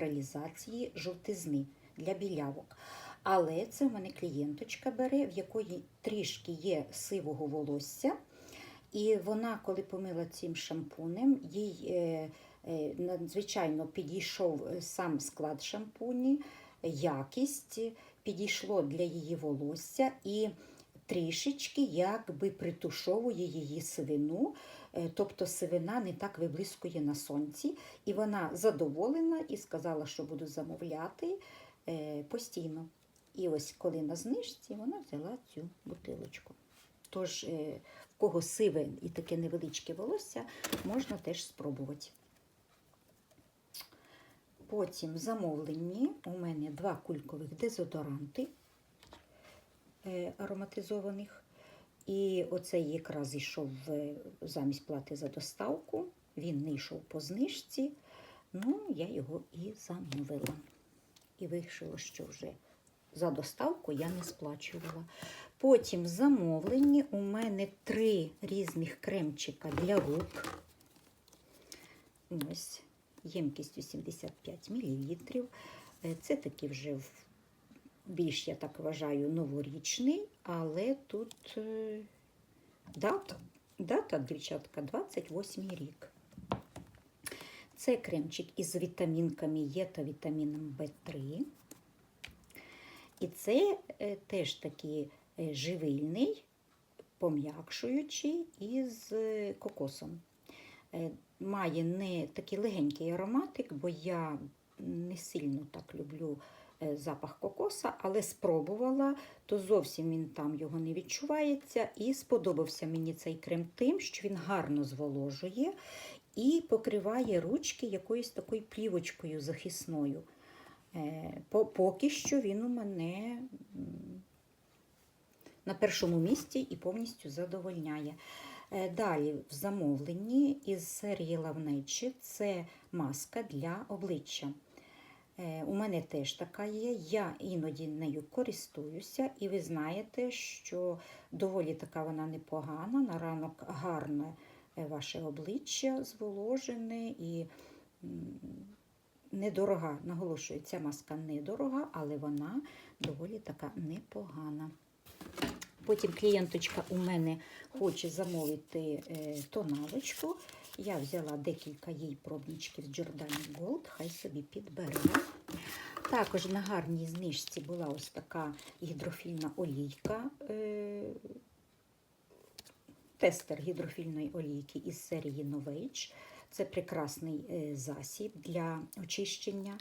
реалізації жовтизни для білявок. Але це в мене клієнточка бере, в якої трішки є сивого волосся. І вона, коли помила цим шампунем, їй е, е, надзвичайно підійшов е, сам склад шампуні, якість, підійшло для її волосся і трішечки якби притушовує її сивину, е, тобто сивина не так виблискує на сонці. І вона задоволена і сказала, що буду замовляти е, постійно. І ось коли на знижці вона взяла цю бутилочку. Тож, е, в кого сиве і таке невеличке волосся, можна теж спробувати. Потім в замовленні у мене два кулькових дезодоранти ароматизованих. І оцей якраз йшов е, замість плати за доставку. Він не йшов по знижці. Ну, я його і замовила. І вийшло, що вже за доставку я не сплачувала. Потім в замовленні у мене три різних кремчика для рук. Ось ємкістю 75 мл. Це такий вже в- більш, я так вважаю, новорічний, але тут е, дата, дата, дівчатка, 28 рік. Це кремчик із вітамінками Є та вітаміном В3. І це е, теж такий е, живильний, пом'якшуючий із е, кокосом. Е, Має не такий легенький ароматик, бо я не сильно так люблю е, запах кокоса, але спробувала, то зовсім він там його не відчувається. І сподобався мені цей крем тим, що він гарно зволожує і покриває ручки якоюсь такою плівочкою захисною. Е, Поки що він у мене на першому місці і повністю задовольняє. Е, Далі в замовленні із серії Лавнечі це маска для обличчя. Е, У мене теж така є. Я іноді нею користуюся, і ви знаєте, що доволі така вона непогана. На ранок гарне е, ваше обличчя зволожене і недорога. Наголошую, ця маска недорога, але вона доволі така непогана. Потім клієнточка у мене хоче замовити е, тоналочку. Я взяла декілька їй пробничків з Jordani Gold, хай собі підбере. Також на гарній знижці була ось така гідрофільна олійка. Е, тестер гідрофільної олійки із серії Novage. Це прекрасний е, засіб для очищення.